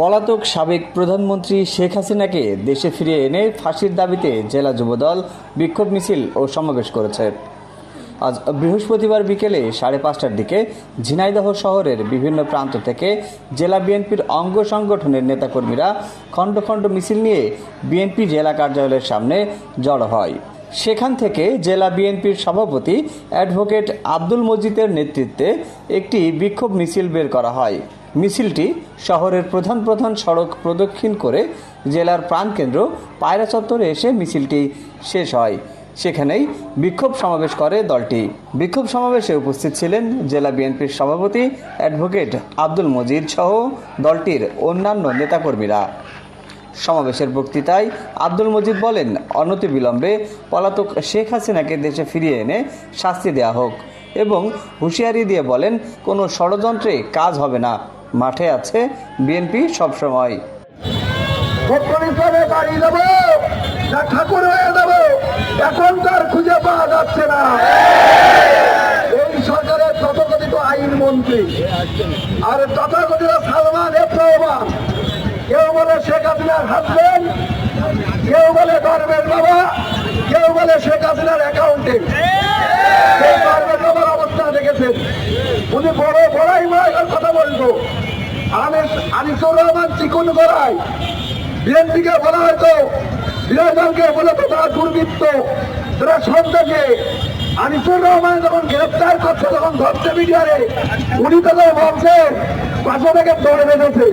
পলাতক সাবেক প্রধানমন্ত্রী শেখ হাসিনাকে দেশে ফিরিয়ে এনে ফাঁসির দাবিতে জেলা যুবদল বিক্ষোভ মিছিল ও সমাবেশ করেছে। আজ বৃহস্পতিবার বিকেলে সাড়ে পাঁচটার দিকে ঝিনাইদহ শহরের বিভিন্ন প্রান্ত থেকে জেলা বিএনপির অঙ্গ সংগঠনের নেতাকর্মীরা খণ্ড খণ্ড মিছিল নিয়ে বিএনপি জেলা কার্যালয়ের সামনে জড়ো হয়। সেখান থেকে জেলা বিএনপির সভাপতি অ্যাডভোকেট আব্দুল মজিদের নেতৃত্বে একটি বিক্ষোভ মিছিল বের করা হয়। মিছিলটি শহরের প্রধান প্রধান সড়ক প্রদক্ষিণ করে জেলার প্রাণকেন্দ্র পায়রা চত্বরে এসে মিছিলটি শেষ হয়। সেখানেই বিক্ষোভ সমাবেশ করে দলটি। বিক্ষোভ সমাবেশে উপস্থিত ছিলেন জেলা বিএনপির সভাপতি অ্যাডভোকেট আব্দুল মজিদ সহ দলটির অন্যান্য নেতাকর্মীরা। সমাবেশের বক্তৃতায় আব্দুল মজিদ বলেন, অনতিবিলম্বে পলাতক শেখ হাসিনাকে দেশে ফিরিয়ে এনে শাস্তি দেওয়া হোক এবং হুঁশিয়ারি দিয়ে বলেন, কোনো ষড়যন্ত্রে কাজ হবে না। মাঠে আছে বিএনপি সবসময়। বাড়ি ঠাকুর হয়ে দেবো, এখন তার খুঁজে পাওয়া যাচ্ছে না। এই সরকারের তথাকথিত আইন মন্ত্রী আর তথাকথিত সালমান এফ কেউ বলে শেখ হাসিনার হাজবেন্ড কেউ বলে গর্বের বাবা, কেউ বলে শেখ হাসিনার অ্যাকাউন্টেন্ট উনি বড়, বড়াই মায়ের কথা বলব। আনিসুর রহমান চিকুন গড়াই। বিএনপিকে বলা হয়তো বলে তো তারা দুর্বৃত্ত। তারা সন্তানকে আনিসুর রহমান যখন গ্রেপ্তার করছে, তখন ধরতে মিডিয়ারে। উনি তাদের বলছে পাশে থেকে দৌড়ে বেঁধেছে।